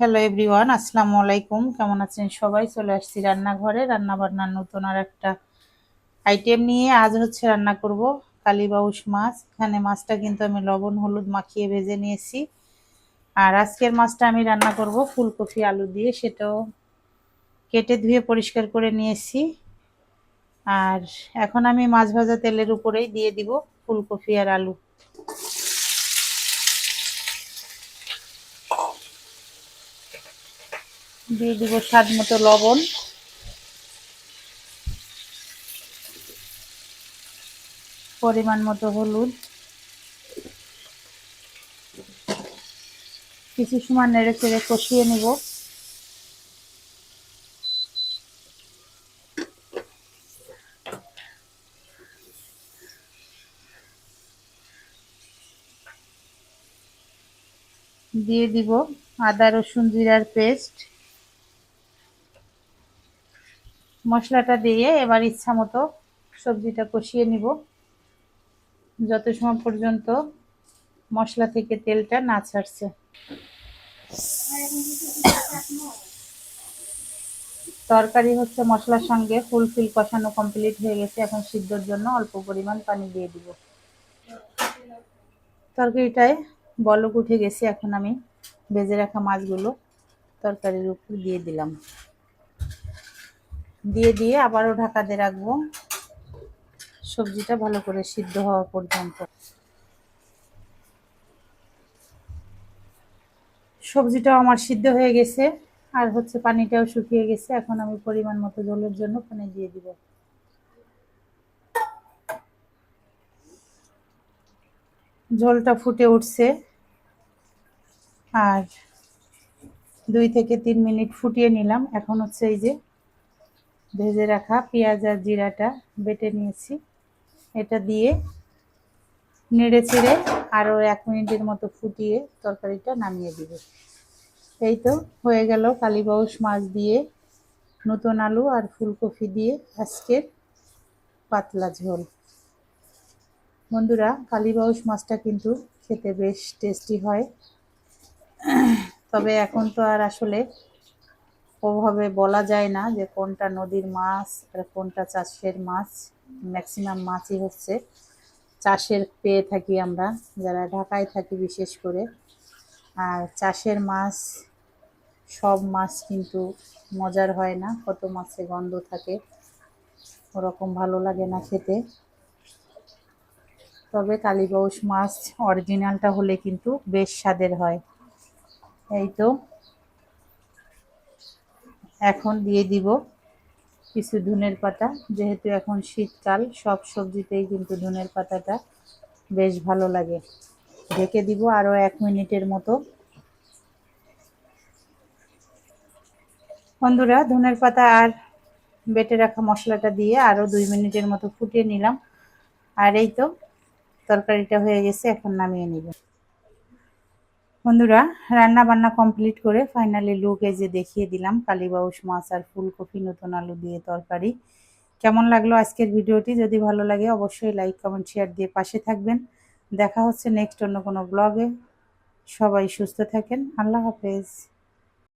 Hello everyone আসসালামু আলাইকুম কেমন আছেন সবাই? চলে আসছি রান্নাঘরে। রান্না বান্নার নতুন আর একটা আইটেম নিয়ে আজ হচ্ছে রান্না করব কালীবাউস মাছ। এখানে মাছটা কিন্তু আমি লবণ, হলুদ মাখিয়ে ভেজে নিয়েছি। আর আজকের মাছটা আমি রান্না করব ফুলকপি, আলু দিয়ে। সেটাও কেটে ধুয়ে পরিষ্কার করে নিয়েছি। আর এখন আমি মাছ ভাজা তেলের উপরেই দিয়ে দিব ফুলকপি আর আলু। দিয়ে দিব স্বাদ মতো লবণ। পরিমাণ মতো হলুদ। কিছু সময় নেড়ে চেড়ে কষিয়ে নেব। দিয়ে দিব আদা, রসুন, জিরার পেস্ট। মশলাটা দিয়ে এবার ইচ্ছা মতো সবজিটা কষিয়ে নিব। যত সময় পর্যন্ত মশলা থেকে তেলটা না ছাড়ছে। তরকারি হচ্ছে মশলার সঙ্গে ফুলফিল কষানো কমপ্লিট হয়ে গেছে। এখন সিদ্ধর জন্য অল্প পরিমাণ পানি দিয়ে দিব। তরকারিটায় বলক উঠে গেছে। এখন আমি ভেজে রাখা মাছগুলো তরকারির উপর দিয়ে দিলাম। দিয়ে দিয়ে আবারও ঢাকা দিয়ে রাখব। সবজিটা ভালো করে সিদ্ধ হওয়া পর্যন্ত। সবজিটাও আমার সিদ্ধ হয়ে গেছে, আর হচ্ছে পানিটাও শুকিয়ে গেছে। এখন আমি পরিমাণ মতো জলের জন্য পানি দিয়ে দিব। জলটা ফুটে উঠছে, আর দুই থেকে তিন মিনিট ফুটিয়ে নিলাম। এখন হচ্ছে এই যে ভেজে রাখা পেঁয়াজ আর জিরাটা বেটে নিয়েছি। এটা দিয়ে নেড়ে চেড়ে আরও এক মিনিটের মতো ফুটিয়ে তরকারিটা নামিয়ে দিব। এই তো হয়ে গেল কালীবাউস মাছ দিয়ে নতুন আলু আর ফুলকপি দিয়ে আজকের পাতলা ঝোল। বন্ধুরা কালীবাউস মাছটা কিন্তু খেতে বেশ টেস্টি হয়। তবে এখন তো আর আসলে ওভাবে বলা যায় না যে কোনটা নদীর মাছ আর কোনটা চাষের মাছ। ম্যাক্সিমাম মাছই হচ্ছে। চাষের পেয়ে থাকি আমরা, যারা ঢাকায় থাকি বিশেষ করে। আর চাষের মাছ, সব মাছ কিন্তু মজার হয় না, কত মাছে গন্ধ থাকে। ওরকম ভালো লাগে না খেতে। তবে কালীবাউস মাছ অরিজিনালটা হলে কিন্তু বেশ স্বাদের হয়। এই তো। এখন দিয়ে দিব কিছু ধনের পাতা। যেহেতু এখন শীতকাল, সব সবজিতেই কিন্তু ধনের পাতাটা বেশ ভালো লাগে। ঢেকে দিব আরও এক মিনিটের মতো। বন্ধুরা, ধনের পাতা আর বেটে রাখা মশলাটা দিয়ে আরও দুই মিনিটের মতো ফুটিয়ে নিলাম। আর এই তো, তরকারিটা হয়ে গেছে, এখন নামিয়ে নিব। বন্ধুরা রান্না বান্না কমপ্লিট করে ফাইনালি লুকে যে দেখিয়ে দিলাম কালীবাউস মাছ আর ফুলকপি, নতুন আলু দিয়ে তরকারি। কেমন লাগল আজকের ভিডিওটি? যদি ভালো লাগে অবশ্যই লাইক কমেন্ট শেয়ার দিয়ে পাশে থাকবেন। দেখা হচ্ছে নেক্সট অন্য কোনো ব্লগে সবাই সুস্থ থাকেন। আল্লাহ হাফেজ।